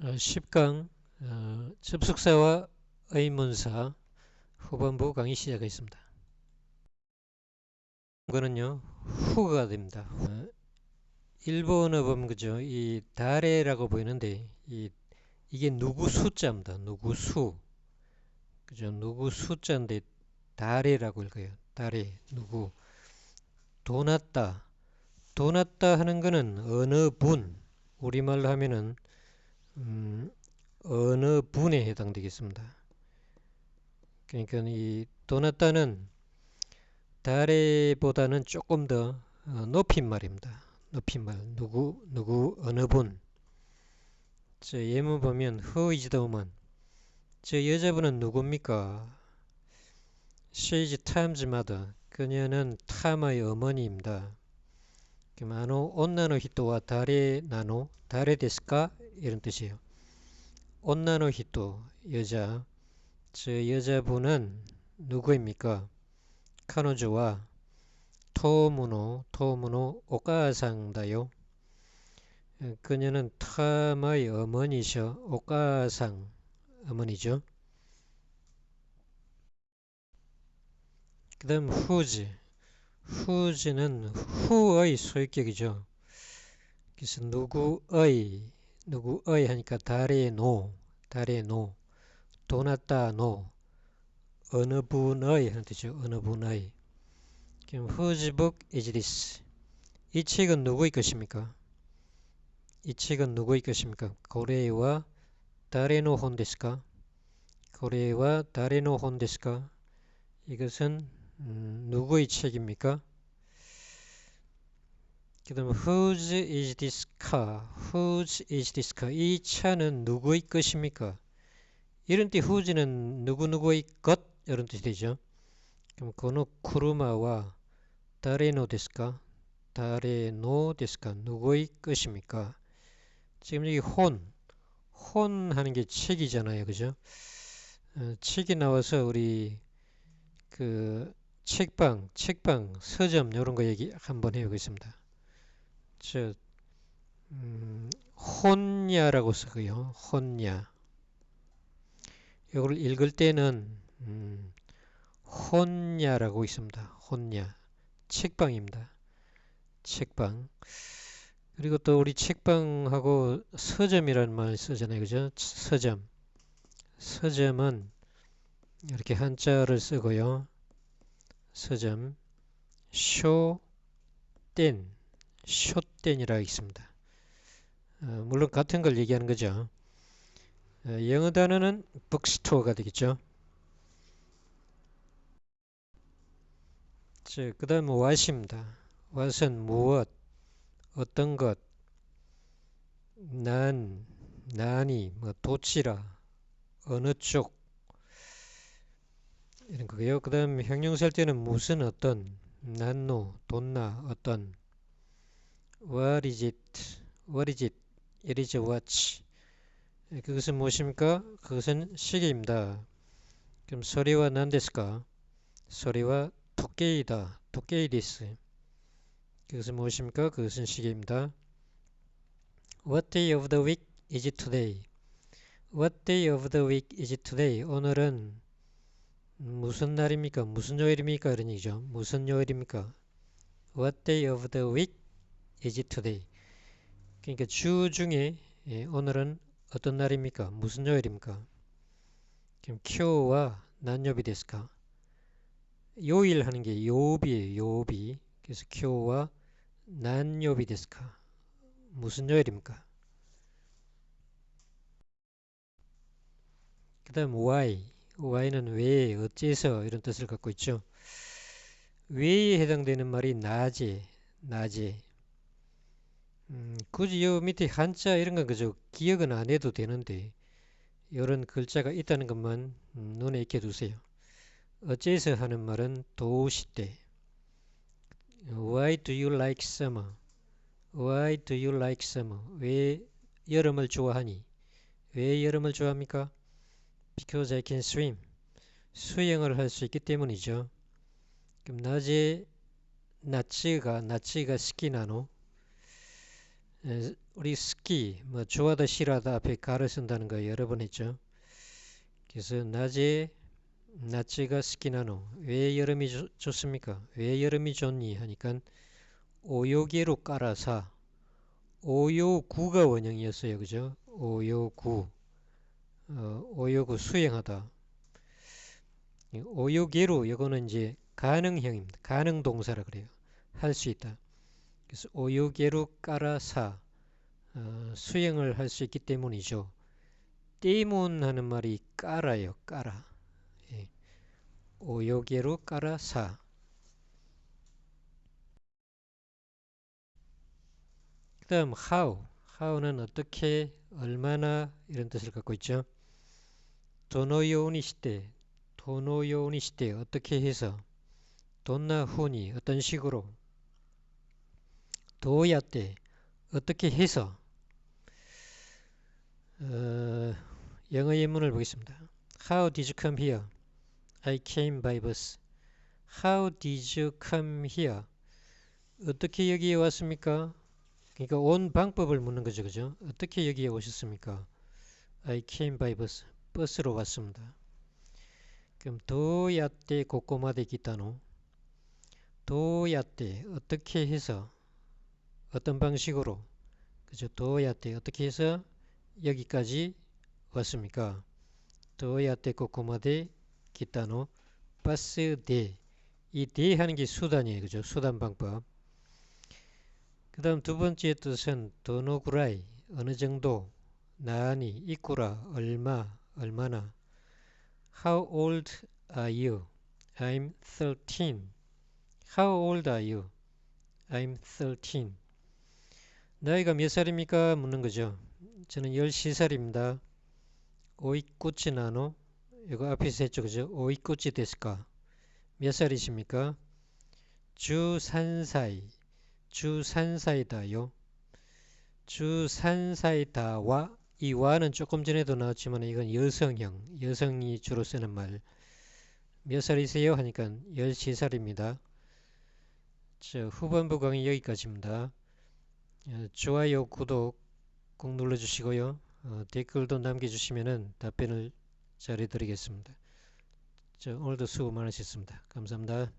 10강 어, 접속사와 의문사 후반부 강의 시작하겠습니다. 이거는요 후가 됩니다. 어, 일본어 보면 그죠 이 다레라고 보이는데 이 이게 누구 숫자입니다. 누구 수 그죠 누구 숫자인데 다레라고 읽어요. 다레 누구 도났다 도났다 하는 거는 어느 분 우리말로 하면은 음, 어느 분에 해당되겠습니다. 그러니까 이 도나타는 다레보다는 조금 더 어, 높임말입니다. 높임말 누구 누구 어느 분. 저 예문 보면 woman. 저 여자분은 누굽니까? Tom's mother. 그녀는 탐의 어머니입니다. 그럼 아노 온나노 히토와 다레 나노 다레 데스까 이런 뜻이에요. 온나노 히토 여자 저 여자분은 누구입니까? 카노조와 토무노 토무노 오카상다요. 그녀는 탐의 어머니셔 오카상 어머니죠. 그 다음 후지 후지는 후의 소유격이죠. 그래서 누구의 누구의 하니까 달의 노 달의 노 도났다 노 어느 분의 하는 뜻이죠. 어느 분의 그럼 whose book is this? 이 책은 누구의 것입니까? 이 책은 누구의 것입니까? 고레와 다레노 혼데스까? 고레와 다레노 혼데스까? 이것은 음, 누구의 책입니까? 그 다음에 whose is this car? whose is this car? 이 차는 누구의 것입니까? 이런 때 whose는 누구누구의 것? 이런 뜻이 되죠. 그럼 거노 쿠르마와 다레노 데스까? 다레노 데스까? 누구의 것입니까? 지금 여기 혼, 혼 하는 게 책이잖아요. 그죠? 어, 책이 나와서 우리 그 책방, 책방, 서점 이런 거 얘기 한번 해보겠습니다. 저 음, 혼야라고 쓰고요. 혼야. 이걸 읽을 때는 음, 혼야라고 있습니다. 혼야. 책방입니다. 책방. 그리고 또 우리 책방하고 서점이라는 말 쓰잖아요. 그죠? 서점. 서점은 이렇게 한자를 쓰고요. 서점. 쇼, 땐. 쇼땐이라 있습니다. 어, 물론 같은 걸 얘기하는 거죠. 어, 영어 단어는 bookstore가 되겠죠. 그 다음 what입니다. what은 무엇, 어떤 것, 난, 난이, 뭐 도치라, 어느 쪽 이런 거고요. 그 다음 형용사일 때는 무슨 어떤, 난노, 돈나, 어떤 What is it? What is it? It is a watch. 그것은 무엇입니까? 그것은 시계입니다. 그럼 소리와 난데스까? 소리와 토끼이다. 토끼이디스. 그것은 무엇입니까? 그것은 시계입니다. What day of the week is it today? What day of the week is it today? 오늘은 무슨 날입니까? 무슨 요일입니까? 이런 얘기죠. 무슨 요일입니까? What day of the week is it today? 그러니까 주 중에 예, 오늘은 어떤 날입니까? 무슨 요일입니까? 그럼 큐와 난요비 데스까? 요일 하는 게 요비예요. 요비. 그래서 큐와 난요비 데스까? 무슨 요일입니까? 그 다음 why. why는 왜, 어째서 이런 뜻을 갖고 있죠. 왜에 해당되는 말이 낮에, 낮에. 음, 굳이 요 밑에 한자 이런 건 그저 기억은 안 해도 되는데 이런 글자가 있다는 것만 음, 눈에 익혀 두세요. 어째서 하는 말은 도시 때 Why do you like summer? Why do you like summer? 왜 여름을 좋아하니? 왜 여름을 좋아합니까? Because I can swim. 수영을 할 수 있기 때문이죠. 그럼 낮에 나치가 나치가 스키나노 에, 우리 스키 뭐 좋아하다 싫어하다 앞에 가를 쓴다는 거 여러 번 했죠. 그래서 낮에 낮제가 스키나노 왜 여름이 좋, 좋습니까? 왜 여름이 좋니? 하니까 오요계로 깔아서 오요구가 원형이었어요. 그죠? 오요구 어, 오요구 수행하다 이 오요계로 이거는 이제 가능형입니다. 가능 동사라 그래요. 할 수 있다. 그래서 오요계로 깔아서 어, 수행을 할 수 있기 때문이죠. 때문 하는 말이 깔아요. 깔아. 예. 오요계로 깔아서 그 다음 how how는 어떻게 얼마나 이런 뜻을 갖고 있죠. 도노요니 시대 도노요니 시대 어떻게 해서 돈나 후니 어떤 식으로 도야 때 어떻게 해서 어, 영어 예문을 보겠습니다. How did you come here? I came by bus. How did you come here? 어떻게 여기에 왔습니까? 그러니까 온 방법을 묻는 거죠. 그죠? 어떻게 여기에 오셨습니까? I came by bus. 버스로 왔습니다. 그럼 도야때 고꼬마데 기타노 도야때 어떻게 해서 어떤 방식으로 그죠? 도야 때 어떻게 해서 여기까지 왔습니까? 도야 때 고꼬마데 기타노 버스 데 이 데 하는 게 수단이에요. 그죠? 수단 방법. 그 다음 두 번째 뜻은 도노구라이 어느 정도 나니 이꾸라 얼마 얼마나 How old are you? I'm 13. How old are you? I'm 13. 나이가 몇 살입니까? 묻는 거죠. 저는 13살입니다. 오이쿠치 나노? 이거 앞에서 했죠. 그죠? 오이쿠치 데스까? 몇 살이십니까? 주3사이. 주3사이다요. 주3사이다와 이 와는 조금 전에도 나왔지만 이건 여성형, 여성이 주로 쓰는 말. 몇 살이세요? 하니까 13살입니다. 저 후반부 강의 여기까지입니다. 어, 좋아요, 구독 꼭 눌러주시고요. 어, 댓글도 남겨주시면 답변을 잘해드리겠습니다. 저 오늘도 수고 많으셨습니다. 감사합니다.